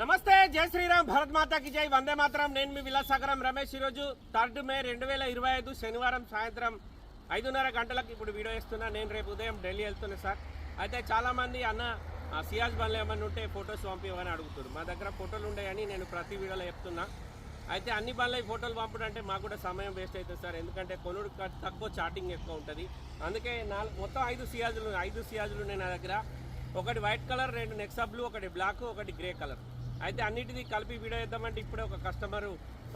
నమస్తే జై శ్రీరామ్ భరత్ మాతాకి జై. వందే మాత్రం. నేను మీ విలాసాగరం రమేష్. ఈరోజు థర్డ్ మే రెండు వేల ఇరవై ఐదు శనివారం సాయంత్రం ఐదున్నర గంటలకు ఇప్పుడు వీడియో ఇస్తున్నా నేను రేపు ఉదయం ఢిల్లీ వెళ్తున్నా సార్. అయితే చాలామంది అన్న సియాజ్ బండ్లు ఏమన్నా ఉంటే ఫొటోస్ పంపించమని అడుగుతారు మా దగ్గర ఫోటోలు ఉన్నాయని నేను ప్రతి వీడియోలో చెప్తున్నా. అయితే అన్ని బండ్ల ఫోటోలు పంపడం అంటే మాకు కూడా సమయం వేస్ట్ అవుతుంది సార్. ఎందుకంటే కొనుడు తక్కువ చార్టింగ్ ఎక్కువ ఉంటుంది. అందుకే నాలుగు మొత్తం ఐదు సియాజులు ఐదు సియాజులు ఉన్నాయి నా దగ్గర. ఒకటి వైట్ కలర్ రెండు నెక్సా బ్లూ ఒకటి బ్లాక్ ఒకటి గ్రే కలర్. అయితే అన్నిటిది కలిపి వీడియో చేద్దామంటే ఇప్పుడే ఒక కస్టమర్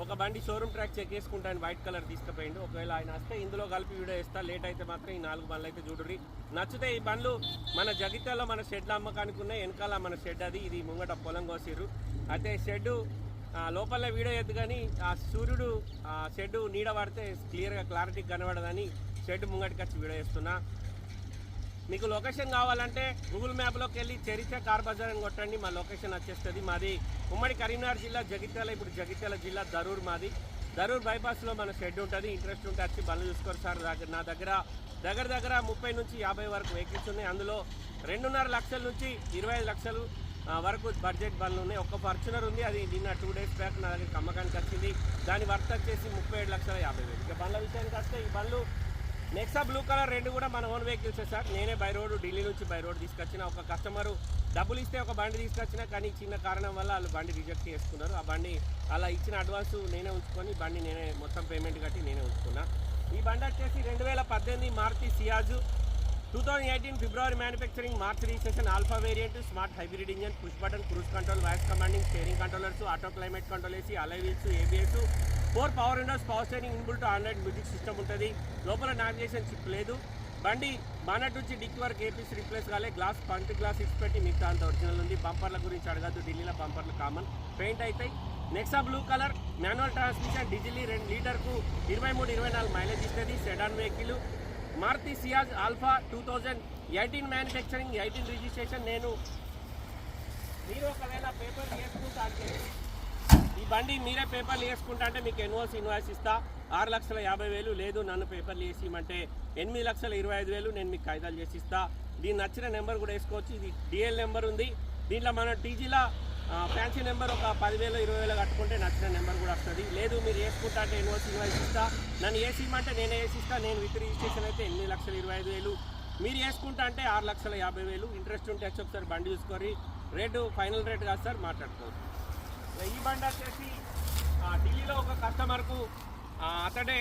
ఒక బండి షోరూమ్ ట్రాక్ చెక్ చేసుకుంటాను. వైట్ కలర్ తీసుకుపోయిండు. ఒకవేళ ఆయన వస్తే ఇందులో కలిపి వీడియో ఇస్తా లేట్ అయితే మాత్రం ఈ నాలుగు బండ్లు అయితే చూడుర్రి. నచ్చితే ఈ బండ్లు మన జగిత్యాలో మన షెడ్ల అమ్మకానికి ఉన్నాయి. వెనకాల మన షెడ్ అది. ఇది ముంగట పొలం కోసిర్రు. అయితే షెడ్ లోపల వీడియో ఎద్దు కానీ ఆ సూర్యుడు ఆ షెడ్ నీడ పడితే క్లియర్గా క్లారిటీ కనబడదని షెడ్ ముంగటికి వచ్చి వీడియో చేస్తున్నా. మీకు లొకేషన్ కావాలంటే గూగుల్ మ్యాప్లోకి వెళ్ళి చెరిచ కార్ బజార్ అని కొట్టండి. మా లొకేషన్ వచ్చేస్తుంది. మాది ఉమ్మడి కరీంనగర్ జిల్లా జగిత్యాల ఇప్పుడు జగిత్యాల జిల్లా దరూర్ మాది. దరూర్ బైపాస్లో మన షెడ్ ఉంటుంది. ఇంట్రెస్ట్ ఉంటే వచ్చి బండ్లు చూసుకోరు సార్. దగ్గర నా దగ్గర దగ్గర దగ్గర ముప్పై నుంచి యాభై వరకు వెహికల్స్ ఉన్నాయి. అందులో రెండున్నర లక్షల నుంచి ఇరవై ఐదు లక్షలు వరకు బడ్జెట్ బండ్లు ఉన్నాయి. ఒక ఫార్చునర్ ఉంది. అది నిన్న టూ డేస్ బ్యాక్ నా దగ్గర అమ్మకానికి వచ్చింది. దాని వర్త్ వచ్చేసి ముప్పై ఏడు లక్షల యాభై వేలు. ఇక బండ్ల విషయానికి వస్తే ఈ బండ్లు నెక్సా బ్లూ కలర్ రెండు కూడా మన ఓన్ వెహికల్స్ సార్. నేనే బై రోడ్ ఢిల్లీ నుంచి బై రోడ్ తీసుకొచ్చిన. ఒక కస్టమరు డబ్బులు ఇస్తే ఒక బండి తీసుకొచ్చిన కానీ చిన్న కారణం వల్ల వాళ్ళు బండి రిజెక్ట్ చేసుకున్నారు. ఆ బండి అలా ఇచ్చిన అడ్వాన్స్ నేనే ఉంచుకొని బండి నేనే మొత్తం పేమెంట్ కట్టి నేనే ఉంచుకున్నా. ఈ బండి వచ్చేసి రెండు వేల పద్దెనిమిది Maruti Ciaz two thousand eighteen February manufacturing March registration alpha variant smart hybrid engine push button cruise control voice commanding steering controllers auto climate control AC alloy wheels ABS four power windows power steering inbuilt Android music system ఉంటుంది. లోపల navigation chip లేదు. బండి bonnet నుంచి Dick వరకు APC replace కాలే. Glass పంక్ glass ఇచ్చి పెట్టి మిగతా అంత ఒరిజినల్ ఉంది. బంపర్ల గురించి అడగద్దు. ఢిల్లీలో బంపర్లు కామన్ పెయింట్ అవుతాయి Nexa blue colour manual transmission diesel రెండు లీటర్కు ఇరవై మూడు ఇరవై నాలుగు మైలేజ్ ఇస్తుంది. Sedan vehicle Maruti Ciaz alpha two thousand eighteen manufacturing eighteen registration నేను మీరు ఒకవేళ పేపర్ వేసుకుంటా అంటే ఈ బండి మీరే పేపర్లు వేసుకుంటా అంటే మీకు ఎన్ఓసి ఇన్వాయిస్ ఇస్తా. ఆరు లక్షల యాభై వేలు లేదు నన్ను పేపర్లు వేసి ఎనిమిది లక్షల ఇరవై ఐదు వేలు నేను మీకు కాగితాలు చేసి ఇస్తా. దీని నచ్చిన నెంబర్ కూడా వేసుకోవచ్చు. ఇది డిఎల్ నెంబర్ ఉంది. దీంట్లో మన టీజీలో ఫ్యాన్సీ నెంబర్ ఒక పదివేలు ఇరవై వేలు కట్టుకుంటే నచ్చిన నెంబర్ కూడా వస్తుంది. లేదు మీరు వేసుకుంటా అంటే ఎన్ఓసి ఇన్వాయిస్ ఇస్తా నన్ను వేసి నేనే వేసిస్తా. నేను విత్ రిజిస్ట్రేషన్ అయితే ఎనిమిది లక్షల? ఇరవై ఐదు వేలు. మీరు వేసుకుంటా అంటే ఆరు లక్షల యాభై వేలు ఇంట్రెస్ట్ ఉంటే వచ్చి ఒకసారి బండి చూసుకొని. రేటు ఫైనల్ రేట్ కాదు సార్ మాట్లాడుకోవచ్చు. ఈ బండి వచ్చేసి ఢిల్లీలో ఒక కస్టమర్కు అతడే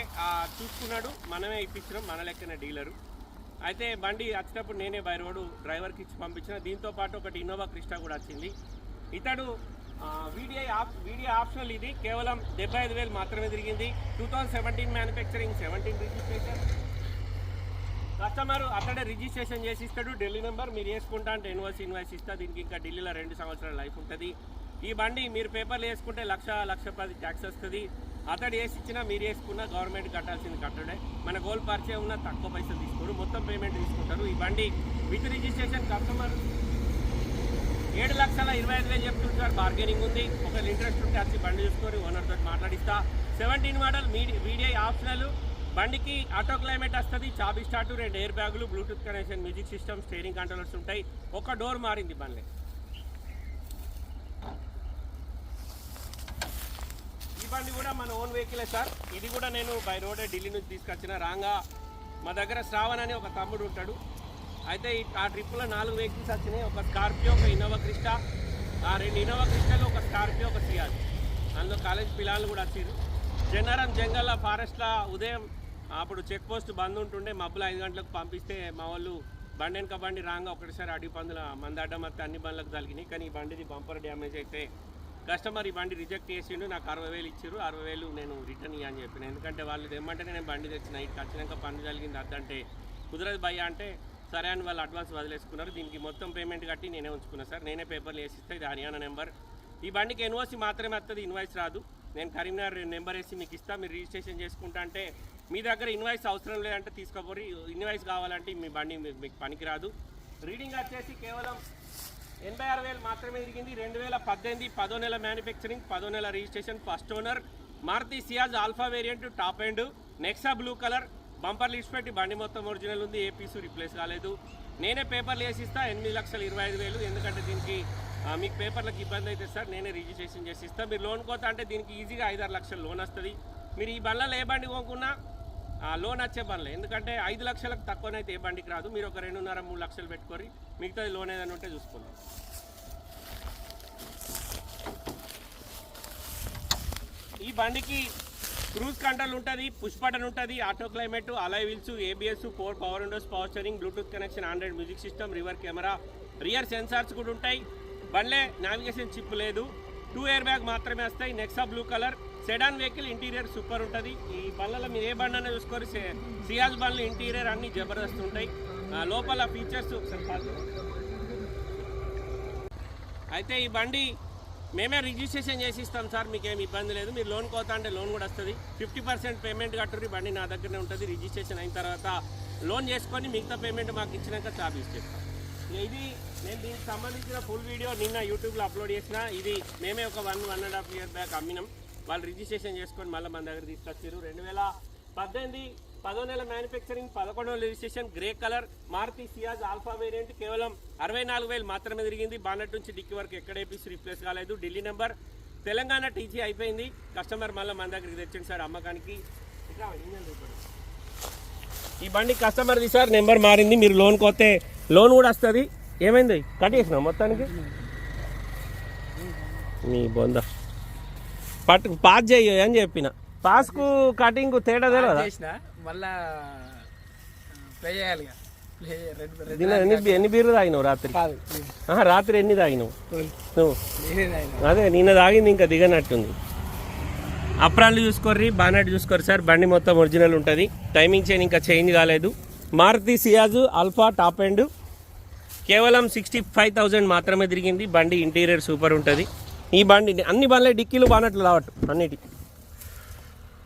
చూసుకున్నాడు. మనమే ఇప్పించినాం మన లెక్కన డీలరు. అయితే బండి వచ్చేటప్పుడు నేనే బై రోడ్డు డ్రైవర్కి ఇచ్చి పంపించిన. దీంతో పాటు ఒకటి ఇన్నోవా క్రిస్టా కూడా వచ్చింది. ఇతడు వీడిఐ ఆప్ వీడియో ఆప్షనల్ ఇది. కేవలం డెబ్బై ఐదు వేలు మాత్రమే తిరిగింది. Two thousand seventeen manufacturing seventeen registration customer అక్కడే రిజిస్ట్రేషన్ చేసి ఇస్తాడు. ఢిల్లీ నెంబర్ మీరు వేసుకుంటా అంటే ఇన్వాయిస్ ఇన్వాయిస్ ఇస్తా. దీనికి ఇంకా ఢిల్లీలో రెండు సంవత్సరాల లైఫ్ ఉంటుంది. ఈ బండి మీరు పేపర్లు వేసుకుంటే లక్ష లక్ష పది ట్యాక్స్ వస్తుంది. అతడు వేసి ఇచ్చినా మీరు వేసుకున్నా గవర్నమెంట్ కట్టాల్సింది కట్టడే. మన గోల్ పరిచయం ఉన్న తక్కువ పైసలు తీసుకోడు మొత్తం పేమెంట్ తీసుకుంటారు. ఈ బండి విత్ రిజిస్ట్రేషన్ కస్టమర్ ఏడు లక్షల ఇరవై ఐదు వేలు చెప్తుంటారు బార్గెనింగ్ ఉంది. ఒకవేళ ఇంట్రెస్ట్ ఉంటే వచ్చి బండి చూసుకొని ఓనర్ తోటి మాట్లాడిస్తా. సెవెంటీన్ మోడల్ మీడి వీడియో ఆప్షనల్. బండికి ఆటో క్లైమేట్ వస్తుంది. చాబీ స్టార్ట్ రెండు ఎయిర్ బ్యాగులు Bluetooth connection music system steering controllers ఉంటాయి. ఒక డోర్ మారింది బండ్లే. ఈ బండి కూడా మన ఓన్ వెహికలే సార్. ఇది కూడా నేను బై రోడే ఢిల్లీ నుంచి తీసుకొచ్చిన. రాంగా మా దగ్గర శ్రావణ్ అని ఒక తమ్ముడు ఉంటాడు. అయితే ఈ- ఆ ట్రిప్లో నాలుగు వెహికల్స్ వచ్చినాయి. ఒక స్కార్పియో ఒక ఇన్నోవా క్రిస్టా ఆ రెండు ఇన్నోవా క్రిస్టాలు ఒక స్కార్పియో ఒక సియాజ్ అందులో కాలేజ్ పిల్లలు కూడా వచ్చారు జనరం జంగల్ ఫారెస్ట్లో ఉదయం అప్పుడు చెక్ పోస్ట్ బంద్ ఉంటుండే. మబ్బులు ఐదు గంటలకు పంపిస్తే మా వాళ్ళు బండి వెనక బండి రాగా ఒకటిసారి అడవి పందుల మంది అడ్డం వస్తే అన్ని బండ్లకు తలిగినాయి. కానీ ఈ బండిది బంపర్ డ్యామేజ్ అయితే కస్టమర్ ఈ బండి రిజెక్ట్ చేసిండు. నాకు అరవై వేలు ఇచ్చారు అరవై వేలు నేను రిటర్న్ ఇవ్వని అని చెప్పిన. ఎందుకంటే వాళ్ళు తెమ్మంటేనే నేను బండి తెచ్చిన. ఇటు వచ్చినాక పని జరిగింది అద్దంటే కుదరదు భయ్య అంటే సరే అని వాళ్ళు అడ్వాన్స్ వదిలేసుకున్నారు. దీనికి మొత్తం పేమెంట్ కట్టి నేనే ఉంచుకున్నా సార్. నేనే పేపర్లు వేసిస్తే ఇది హర్యానా నెంబర్. ఈ బండికి ఎన్ఓసి మాత్రమే వస్తుంది ఇన్వాయిస్ రాదు. నేను కరీంనగర్ నెంబర్ వేసి మీకు ఇస్తా మీరు రిజిస్ట్రేషన్ చేసుకుంటా అంటే మీ దగ్గర ఇన్వాయిస్ అవసరం లేదంటే తీసుకోపోరు ఇన్వాయిస్ కావాలంటే మీ బండి మీకు పనికిరాదు. రీడింగ్ వచ్చేసి కేవలం ఎనభై ఆరు వేలు మాత్రమే తిరిగింది. రెండు వేల పద్దెనిమిది పదో నెల మ్యానుఫ్యాక్చరింగ్ పదో నెల registration first owner Maruti Ciaz alpha variant top end Nexa blue colour bumper list పెట్టి బండి మొత్తం ఒరిజినల్ ఉంది ఏ పీసు రిప్లేస్ కాలేదు. నేనే పేపర్లు వేసిస్తా ఎనిమిది లక్షల ఇరవై ఐదు వేలు. ఎందుకంటే దీనికి మీకు పేపర్లకు ఇబ్బంది అయితే సార్ నేనే రిజిస్ట్రేషన్ చేసి ఇస్తాను మీరు లోన్ కోత అంటే దీనికి ఈజీగా ఐదారు లక్షలు లోన్ వస్తుంది. మీరు ఈ బండ్లలో ఏ బండి కొనుక్కున్నా లోన్ వచ్చే బండ్లు. ఎందుకంటే ఐదు లక్షలకు తక్కువనైతే ఏ బండికి రాదు. మీరు ఒక రెండున్నర మూడు లక్షలు పెట్టుకొని మిగతాది లోన్ ఏదైనా ఉంటే చూసుకుందాం. ఈ బండికి క్రూజ్ కంట్రోల్ ఉంటుంది పుష్ బటన్ ఉంటుంది auto climate alloy wheels ABS four power windows power steering Bluetooth connection Android music system reverse camera rear sensors కూడా ఉంటాయి. బండ్లే నావిగేషన్ చిప్ లేదు. టూ ఇయర్ బ్యాగ్ మాత్రమే వస్తాయి. Nexa blue colour sedan vehicle interior super ఉంటుంది. ఈ బండ్లలో మీరు ఏ బండి అనేది చూసుకోరు సియాజ్ బండ్లు ఇంటీరియర్ అన్ని జబర్దస్త్ ఉంటాయి. ఆ, లోపల ఫీచర్స్ అయితే ఈ బండి మేమే రిజిస్ట్రేషన్ చేసి ఇస్తాం సార్ మీకు ఏమి ఇబ్బంది లేదు. మీరు లోన్ కోతా అంటే లోన్ కూడా వస్తుంది. ఫిఫ్టీ పర్సెంట్ పేమెంట్ కట్టుర్రి బండి నా దగ్గరనే ఉంటుంది రిజిస్ట్రేషన్ అయిన తర్వాత లోన్ చేసుకొని మిగతా పేమెంట్ మాకు ఇచ్చినాక చార్జెస్ చేస్తాం. ఇది నేను దీనికి సంబంధించిన ఫుల్ వీడియో నిన్న యూట్యూబ్లో అప్లోడ్ చేసిన. ఇది మేమే ఒక one one and half year back అమ్మినాం. వాళ్ళు రిజిస్ట్రేషన్ చేసుకొని మళ్ళీ మన దగ్గర తీసుకొచ్చారు రెండు వేల పద్దెనిమిది పదో నెల మ్యానుఫ్యాక్చరింగ్ పదకొండవ registration grey colour Maruti Ciaz alpha variant కేవలం అరవై నాలుగు వేలు మాత్రమే తిరిగింది. బానట్ నుంచి డిక్కి వరకు ఎక్కడ ఏపీసీ రీప్లేస్ కాలేదు. ఢిల్లీ నెంబర్ తెలంగాణ టీజీ అయిపోయింది. కస్టమర్ మళ్ళీ మన దగ్గరికి తెచ్చింది సార్ అమ్మకానికి. ఈ బండి కస్టమర్ సార్ నెంబర్ మారింది. మీరు లోన్ కోతే లోన్ కూడా వస్తుంది. ఏమైంది? కట్టేసిన మొత్తానికి? మీ బొంద. పట్టు పాస్ చెయ్యి అని చెప్పిన. పాస్కు కటింగ్ తేడా తెలియదా చేసిన? మళ్ళా ప్లే చేయాలి ఎన్ని బీర్లు తాగినావు రాత్రి? రాత్రి ఎన్ని తాగినావు. నువ్వు. అదే నిన్న తాగింది ఇంకా దిగనట్టుంది. అప్రాన్లు చూసుకోర్రి బానట్ చూసుకోరు సార్. బండి మొత్తం ఒరిజినల్ ఉంటుంది. టైమింగ్ చైన్ ఇంకా చేంజ్ కాలేదు. Maruti Ciaz alpha top end. కేవలం సిక్స్టీ ఫైవ్ థౌజండ్ మాత్రమే తిరిగింది. బండి ఇంటీరియర్ సూపర్ ఉంటుంది. ఈ బండి అన్ని బండ్లే డిక్కీలు బానట్లు రావట్టు అన్నిటి.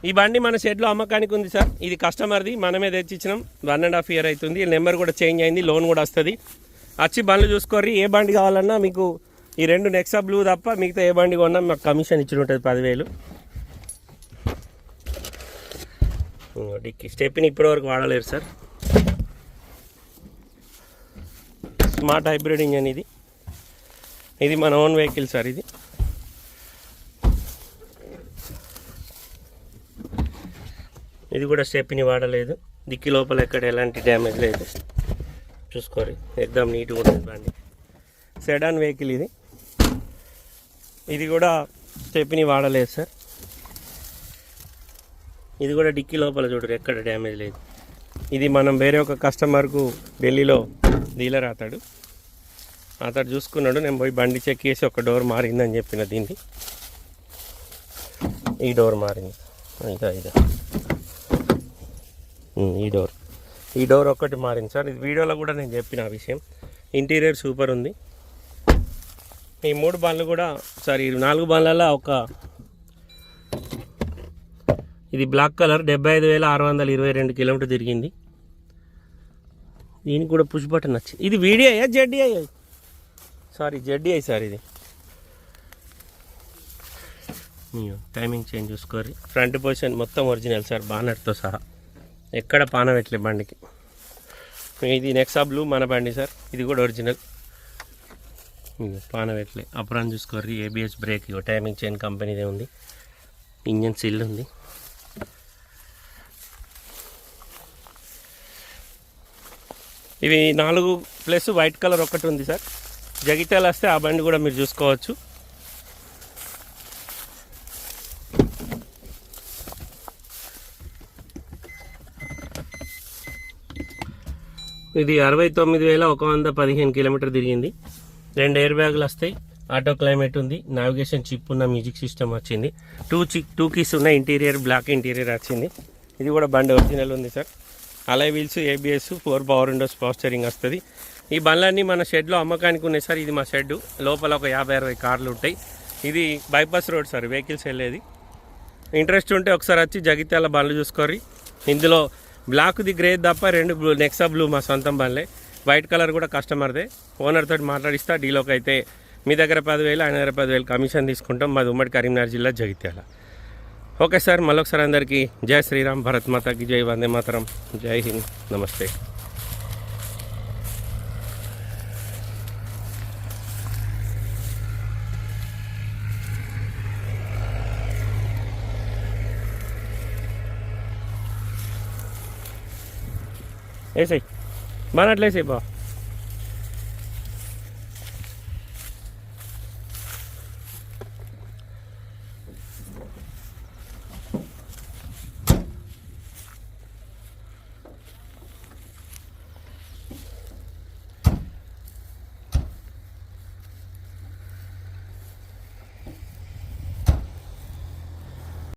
ఈ బండి మన షెడ్లో అమ్మకానికి ఉంది సార్. ఇది కస్టమర్ది. మనమే తెచ్చిచ్చినాం. వన్ అండ్ హాఫ్ ఇయర్ అవుతుంది. నెంబర్ కూడా చేంజ్ అయింది. లోన్ కూడా వస్తుంది. వచ్చి బండ్లు చూసుకోర్రి. ఏ బండి కావాలన్నా మీకు ఈ రెండు నెక్సా బ్లూ తప్ప మిగతా ఏ బండి కొన్నా మాకు కమిషన్ ఇచ్చి ఉంటుంది పదివేలు స్టెప్ని ఇప్పటివరకు వాడలేరు సార్. స్మార్ట్ హైబ్రిడ్ ఇంజన్ ఇది. ఇది మన ఓన్ వెహికల్ సార్ ఇది. ఇది కూడా స్టెప్ని వాడలేదు. దిక్కి లోపల ఎక్కడ ఎలాంటి డ్యామేజ్ లేదు. చూసుకోరు. ఎగ్దాం నీట్గా ఉంటుంది బండి. సెడాన్ వెహికల్ ఇది. ఇది కూడా స్టెప్ని వాడలేదు సార్ ఇది కూడా డిక్కీ లోపల చూడరు ఎక్కడ డ్యామేజ్ లేదు. ఇది మనం వేరే ఒక కస్టమర్కు ఢిల్లీలో డీలర్ అతడు. అతడు చూసుకున్నాడు నేను పోయి బండి చెక్ చేసి ఒక డోర్ మారిందని చెప్పిన దీన్ని. ఈ డోర్ మారింది. ఇదా ఇదా. ఈ డోర్ ఈ డోర్ ఒక్కటి మారింది. సార్ ఇది వీడియోలో కూడా నేను చెప్పిన విషయం. ఇంటీరియర్ సూపర్ ఉంది. ఈ మూడు బండ్లు కూడా సారీ ఈ నాలుగు బండ్లలో ఒక ఇది బ్లాక్ కలర్ డెబ్బై ఐదు వేల ఆరు వందల ఇరవై రెండు కిలోమీటర్ తిరిగింది. దీనికి కూడా పుష్ బటన్ వచ్చింది. ఇది VDI ZDI sorry ZDI sir ఇది. టైమింగ్ చేంజ్ చూసుకోరి ఫ్రంట్ పొజిషన్ మొత్తం ఒరిజినల్ సార్ బానర్తో సహా. ఎక్కడ పాన పెట్టలే బండికి? ఇది నెక్సా బ్లూ మన బండి సార్. ఇది కూడా ఒరిజినల్ ఇదిగో పాన పెట్టలే అప్రాన్ చూసుకోర్రి ఏబిఎస్ బ్రేక్ టైమింగ్ చైన్ కంపెనీదే ఉంది. ఇంజన్ సిల్ ఉంది. ఇవి నాలుగు ప్లస్ వైట్ కలర్ ఒకటి ఉంది సార్. జగిటాలు వస్తే ఆ బండి కూడా మీరు చూసుకోవచ్చు. ఇది అరవై తొమ్మిది వేల ఒక వంద పదిహేను కిలోమీటర్ తిరిగింది. రెండు ఎయిర్ బ్యాగులు వస్తాయి. ఆటో క్లైమేట్ ఉంది. నావిగేషన్ చిప్ ఉన్న మ్యూజిక్ సిస్టమ్ వచ్చింది. టూ చిక్ టూ కీస్ ఉన్న ఇంటీరియర్ బ్లాక్ ఇంటీరియర్ వచ్చింది. ఇది కూడా బండి ఒరిజినల్ ఉంది sir alloy wheels ABS four power windows power వస్తుంది. ఈ బండ్లన్నీ మన షెడ్లో అమ్మకానికి ఉన్నాయి సార్ ఇది మా షెడ్ లోపల ఒక యాభై అరవై కార్లు ఉంటాయి. ఇది బైపాస్ రోడ్ సార్ వెహికల్స్ వెళ్ళేది ఇంట్రెస్ట్ ఉంటే ఒకసారి వచ్చి జగిత్యాల బండ్లు చూసుకోరి ఇందులో బ్లాక్ది గ్రే తప్ప రెండు బ్లూ నెక్సా బ్లూ మా సొంతం బండ్లే. వైట్ కలర్ కూడా కస్టమర్దే ఓనర్ తోటి మాట్లాడిస్తా డీలోకి అయితే మీ దగ్గర పదివేలు ఆయన దగ్గర పదివేలు కమిషన్ తీసుకుంటాం. మాది ఉమ్మడి కరీంనగర్ జిల్లా జగిత్యాల. ఓకే సార్ మళ్ళొకసారి అందరికీ జై శ్రీరామ్ భరత్ మాతకి జై వందే మాతరం. జై హింద్. నమస్తే. వేసాయి బాగా అట్లేసాయి బా.